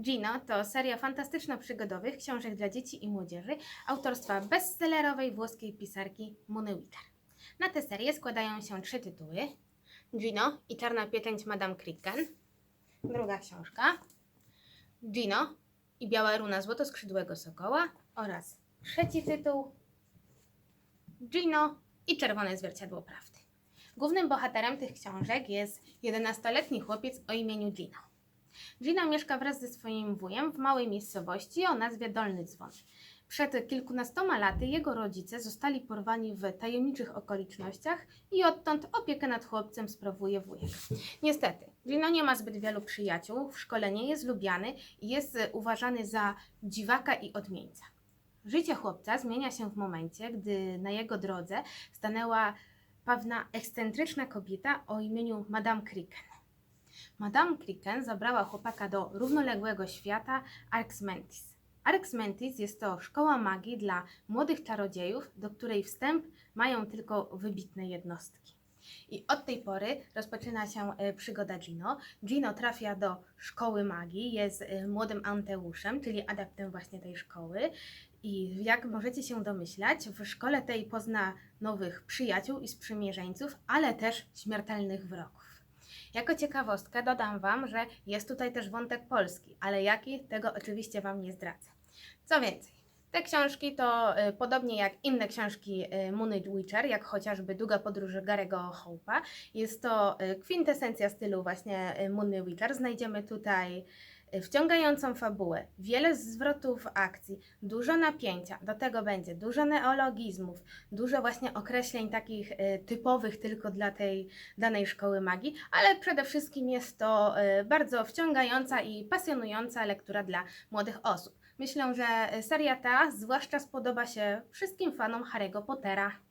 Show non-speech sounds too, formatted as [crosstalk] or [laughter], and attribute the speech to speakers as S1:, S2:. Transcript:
S1: Gino to seria fantastyczno-przygodowych książek dla dzieci i młodzieży autorstwa bestsellerowej włoskiej pisarki Mony Witter. Na tę serię składają się trzy tytuły. Gino i Czarna Pieczęć Madame Cricken. Druga książka. Gino i Biała Runa Złotoskrzydłego Sokoła. Oraz trzeci tytuł. Gino i Czerwone Zwierciadło Prawdy. Głównym bohaterem tych książek jest 11-letni chłopiec o imieniu Gino. Gino mieszka wraz ze swoim wujem w małej miejscowości o nazwie Dolny Dzwon. Przed kilkunastoma laty jego rodzice zostali porwani w tajemniczych okolicznościach i odtąd opiekę nad chłopcem sprawuje wujek. [laughs] Niestety, Gino nie ma zbyt wielu przyjaciół, w szkole nie jest lubiany i jest uważany za dziwaka i odmieńca. Życie chłopca zmienia się w momencie, gdy na jego drodze stanęła pewna ekscentryczna kobieta o imieniu Madame Cricken. Madame Cricken zabrała chłopaka do równoległego świata Arx Mentis. Arx Mentis jest to szkoła magii dla młodych czarodziejów, do której wstęp mają tylko wybitne jednostki. I od tej pory rozpoczyna się e, przygoda Gino. Gino trafia do szkoły magii, jest e, młodym Anteuszem, czyli adeptem właśnie tej szkoły. I jak możecie się domyślać, w szkole tej pozna nowych przyjaciół i sprzymierzeńców, ale też śmiertelnych wrogów. Jako ciekawostkę dodam Wam, że jest tutaj też wątek polski, ale jaki, tego oczywiście Wam nie zdradzę. Co więcej, te książki to y, podobnie jak inne książki y, Moony Witcher, jak chociażby Długa podróż Garego Hope'a, jest to y, kwintesencja stylu właśnie Moony Witcher. Znajdziemy tutaj wciągającą fabułę, wiele zwrotów akcji, dużo napięcia, do tego będzie dużo neologizmów, dużo właśnie określeń takich y, typowych tylko dla tej danej szkoły magii, ale przede wszystkim jest to y, bardzo wciągająca i pasjonująca lektura dla młodych osób. Myślę, że seria ta zwłaszcza spodoba się wszystkim fanom Harry'ego Pottera.